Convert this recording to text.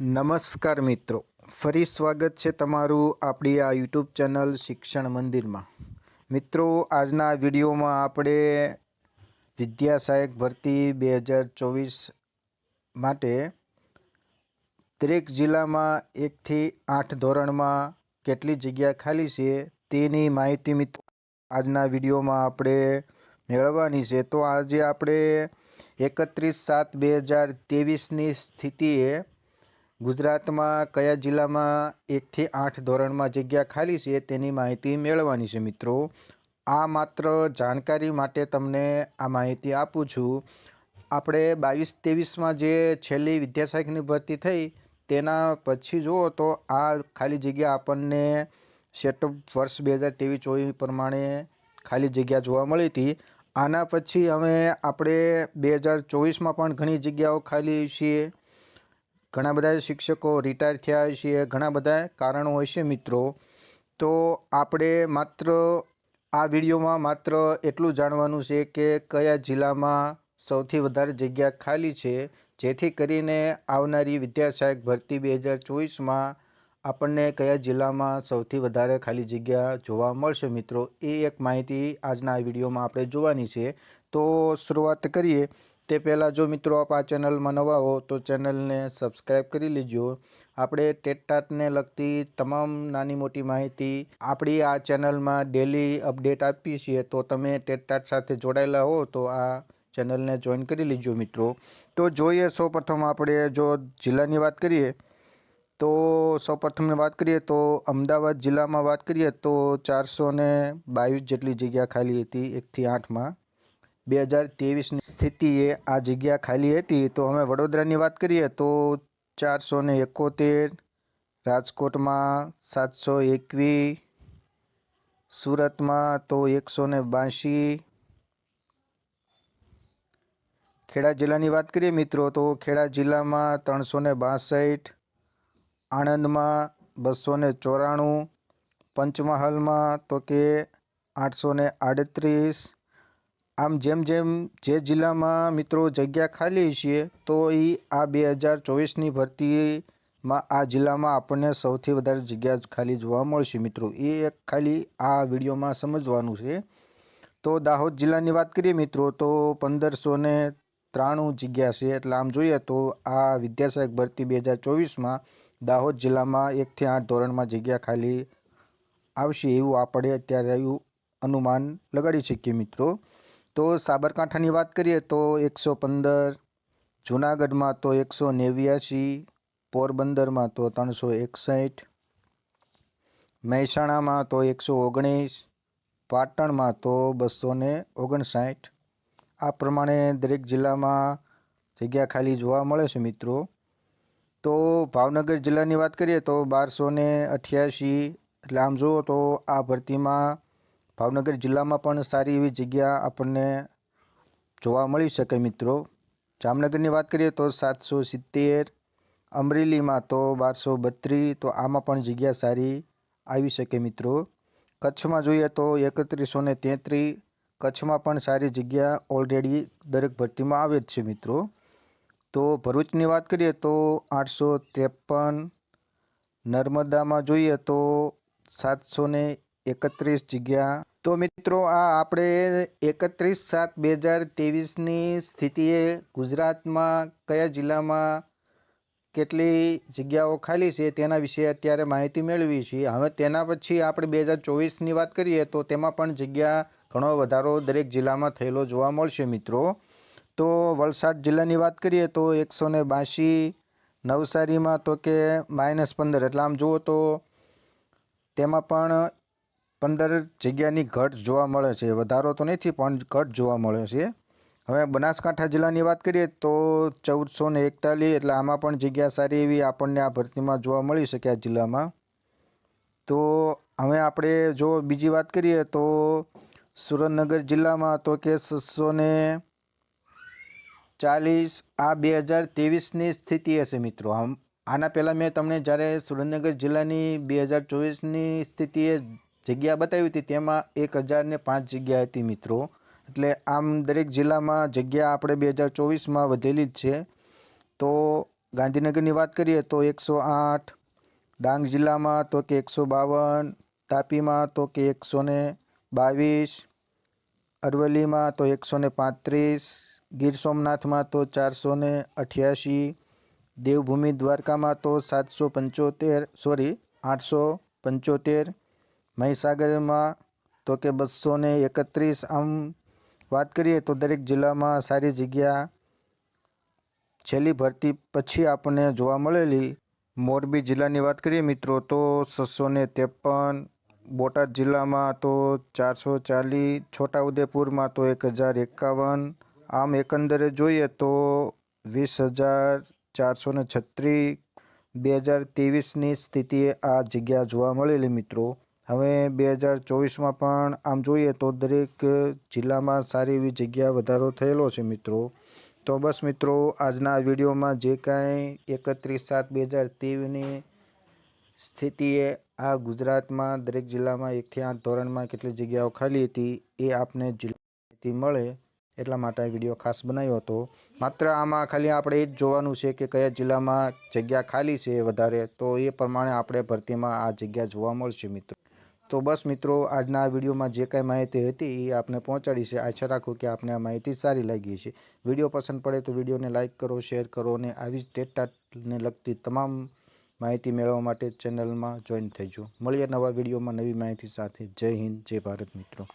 નમસ્કાર મિત્રો. ફરી સ્વાગત છે તમારું આપણી આ યુટ્યુબ ચેનલ શિક્ષણ મંદિરમાં. મિત્રો, આજના વિડીયોમાં આપણે વિદ્યા સહાયક ભરતી બે હજાર ચોવીસ માટે દરેક જિલ્લામાં એકથી આઠ ધોરણમાં કેટલી જગ્યા ખાલી છે તેની માહિતી મિત્રો આજના વિડીયોમાં આપણે મેળવવાની છે. તો આજે આપણે એકત્રીસ સાત બે હજાર ત્રેવીસની સ્થિતિએ ગુજરાતમાં કયા જિલ્લામાં એકથી આઠ ધોરણમાં જગ્યા ખાલી છે તેની માહિતી મેળવવાની છે મિત્રો. આ માત્ર જાણકારી માટે તમને આ માહિતી આપું છું. આપણે બાવીસ ત્રેવીસમાં જે છેલ્લી વિદ્યાશાખની ભરતી થઈ તેના પછી જુઓ તો આ ખાલી જગ્યા આપણને સેટઅપ વર્ષ બે હજાર ત્રેવીસ ચોવીસ પ્રમાણે ખાલી જગ્યા જોવા મળી હતી. આના પછી હવે આપણે બે હજાર ચોવીસમાં પણ ઘણી જગ્યાઓ ખાલી છીએ. ઘણા બધા શિક્ષકો રિટાયર થયા છે ઘણા બધા કારણો હોય છે મિત્રો. તો આપણે માત્ર આ વિડીયોમાં માત્ર એટલું જાણવાનું છે કે કયા જિલ્લામાં સૌથી વધારે જગ્યા ખાલી છે, જેથી કરીને આવનારી વિદ્યાસહાયક ભરતી બે હજાર ચોવીસમાં આપણને કયા જિલ્લામાં સૌથી વધારે ખાલી જગ્યા જોવા મળશે મિત્રો. એ એક માહિતી આજના વિડીયોમાં આપણે જોવાની છે. તો શરૂઆત કરીએ. તે પહેલાં જો મિત્રો આપ આ ચેનલમાં નવા હો, તો ચેનલને સબસ્ક્રાઈબ કરી લેજો. આપણે ટેટટાટને લગતી તમામ નાની મોટી માહિતી આપણી આ ચેનલમાં ડેલી અપડેટ આપીએ છીએ. તો તમે ટેટટાટ સાથે જોડાયેલા હો, તો આ ચેનલને જોઈન કરી લેજો મિત્રો. તો જોઈએ સૌપ્રથમ આપણે જો જિલ્લાની વાત કરીએ, તો સૌપ્રથમની વાત કરીએ, તો અમદાવાદ જિલ્લામાં વાત કરીએ, તો ચારસો બાવીસ જેટલી જગ્યા ખાલી હતી એકથી આઠમાં. બે હજાર ત્રેવીસની સ્થિતિએ આ જગ્યા ખાલી હતી. તો અમે વડોદરાની વાત કરીએ તો ચારસો ને એકોતેર, રાજકોટમાં સાતસો એકવીસ, સુરતમાં તો એકસો ને બાંશી. ખેડા જિલ્લાની વાત કરીએ મિત્રો, તો ખેડા જિલ્લામાં ત્રણસો ને બાસઠ, આણંદમાં બસો ને ચોરાણું, પંચમહાલમાં તો કે આઠસો ને આડત્રીસ આમ જેમ જેમ જે જિલ્લામાં મિત્રો જગ્યા ખાલી છે તો એ આ બે હજાર ચોવીસની ભરતીમાં આ જિલ્લામાં આપણને સૌથી વધારે જગ્યા ખાલી જોવા મળશે મિત્રો. એ એક ખાલી આ વિડીયોમાં સમજવાનું છે. તો દાહોદ જિલ્લાની વાત કરીએ મિત્રો, તો પંદરસો ને ત્રાણું જગ્યા છે. એટલે આમ જોઈએ તો આ વિદ્યાસહાયક ભરતી બે હજાર ચોવીસમાં દાહોદ જિલ્લામાં એકથી આઠ ધોરણમાં જગ્યા ખાલી આવશે એવું આપણે અત્યારે એવું અનુમાન લગાડી શકીએ મિત્રો. તો સાબરકાંઠાની વાત કરીએ તો એકસો પંદર, જૂનાગઢમાં તો એકસો નેવ્યાસી પોરબંદરમાં તો ત્રણસો એકસઠ, મહેસાણામાં તો એકસો ઓગણીસ, પાટણમાં તો બસો ને ઓગણસાઠ. આ પ્રમાણે દરેક જિલ્લામાં જગ્યા ખાલી જોવા મળે છે મિત્રો. તો ભાવનગર જિલ્લાની વાત કરીએ તો બારસો ને અઠ્યાસી એટલે આમ જુઓ તો આ ભરતીમાં ભાવનગર જિલ્લામાં પણ સારી એવી જગ્યા આપણને જોવા મળી શકે મિત્રો. જામનગરની વાત કરીએ તો સાતસો સિત્તેર, અમરેલીમાં તો બારસો બત્રીસ, તો આમાં પણ જગ્યા સારી આવી શકે મિત્રો. કચ્છમાં જોઈએ તો એકત્રીસો ને તેત્રીસ, કચ્છમાં પણ સારી જગ્યા ઓલરેડી દરેક ભરતીમાં આવે જ છે મિત્રો. તો ભરૂચની વાત કરીએ તો આઠસો ત્રેપન, નર્મદામાં જોઈએ તો સાતસો ને એકત્રીસ જગ્યા. તો મિત્રો, આ આપણે એકત્રીસ સાત બે હજાર ત્રેવીસની સ્થિતિએ ગુજરાતમાં કયા જિલ્લામાં કેટલી જગ્યાઓ ખાલી છે તેના વિશે અત્યારે માહિતી મેળવી છે. હવે તેના પછી આપણે બે હજાર ચોવીસની વાત કરીએ તો તેમાં પણ જગ્યા ઘણો વધારો દરેક જિલ્લામાં થયેલો જોવા મળશે મિત્રો. તો વલસાડ જિલ્લાની વાત કરીએ તો એકસો ને બાંશી નવસારીમાં તો કે માઇનસ પંદર. એટલે આમ જુઓ તો તેમાં પણ પંદર જગ્યાની ઘટ જોવા મળે છે. વધારો તો નથી, પણ ઘટ જોવા મળે છે. હવે બનાસકાંઠા જિલ્લાની વાત કરીએ તો ચૌદસો ને એકતાલીસ, એટલે આમાં પણ જગ્યા સારી એવી આપણને આ ભરતીમાં જોવા મળી શકે આ જિલ્લામાં. તો હવે આપણે જો બીજી વાત કરીએ તો સુરેન્દ્રનગર જિલ્લામાં તો કે છસો ને ચાલીસ આ બે હજાર ત્રેવીસની સ્થિતિ હશે મિત્રો. આમ, આના પહેલાં મેં તમને જ્યારે સુરેન્દ્રનગર જિલ્લાની બે હજાર ચોવીસની સ્થિતિએ જગ્યા બતાવી હતી, તેમાં એક હજારને પાંચ જગ્યા હતી મિત્રો. એટલે આમ દરેક જિલ્લામાં જગ્યા આપણે બે હજાર ચોવીસમાં વધેલી જ છે. તો ગાંધીનગરની વાત કરીએ તો એકસો આઠ, ડાંગ જિલ્લામાં તો કે એકસો બાવન, તાપીમાં તો કે એકસો ને બાવીસ, અરવલ્લીમાં તો એકસો ને પાંત્રીસ, ગીર સોમનાથમાં તો ચારસો ને અઠ્યાસી, દેવભૂમિ દ્વારકામાં તો સાતસો પંચોતેર, સોરી, આઠસો પંચોતેર મહીસાગરમાં તો કે બસો ને એકત્રીસ આમ વાત કરીએ તો દરેક જિલ્લામાં સારી જગ્યા છેલ્લી ભરતી પછી આપણને જોવા મળેલી. મોરબી જિલ્લાની વાત કરીએ મિત્રો તો છસો ને ત્રેપન, બોટાદ જિલ્લામાં તો ચારસો ચાલીસ, છોટાઉદેપુરમાં તો એક હજાર એકાવન, આમ એકંદરે જોઈએ તો વીસ હજાર ચારસો ને છત્રીસ, બે હજાર ત્રેવીસની સ્થિતિએ આ જગ્યા જોવા મળેલી મિત્રો. હવે બે હજાર ચોવીસમાં પણ આમ જોઈએ તો દરેક જિલ્લામાં સારી એવી જગ્યા વધારો થયેલો છે મિત્રો. તો બસ મિત્રો, આજના વિડીયોમાં જે કાંઈ એકત્રીસ સાત બે હજાર તેવીસની સ્થિતિએ આ ગુજરાતમાં દરેક જિલ્લામાં એકથી આઠ ધોરણમાં કેટલી જગ્યાઓ ખાલી હતી એ આપને જિલ્લા મળે એટલા માટે આ વીડિયો ખાસ બનાવ્યો હતો. માત્ર આમાં ખાલી આપણે એ જ જોવાનું છે કે કયા જિલ્લામાં જગ્યા ખાલી છે વધારે, તો એ પ્રમાણે આપણે ભરતીમાં આ જગ્યા જોવા મળશે મિત્રો. તો બસ મિત્રો, આજના આ વિડીયોમાં જે કાંઈ માહિતી હતી એ આપને પહોંચાડી છે. આશા રાખું કે આપને આ માહિતી સારી લાગી છે વીડિયો પસંદ પડે તો વિડીયોને લાઇક કરો, શેર કરો અને આવી જ ડેટાને લગતી તમામ માહિતી મેળવવા માટે ચેનલમાં જોઈન થઈજો. મળીએ નવા વિડીયોમાં નવી માહિતી સાથે. જય હિન્દ, જય ભારત મિત્રો.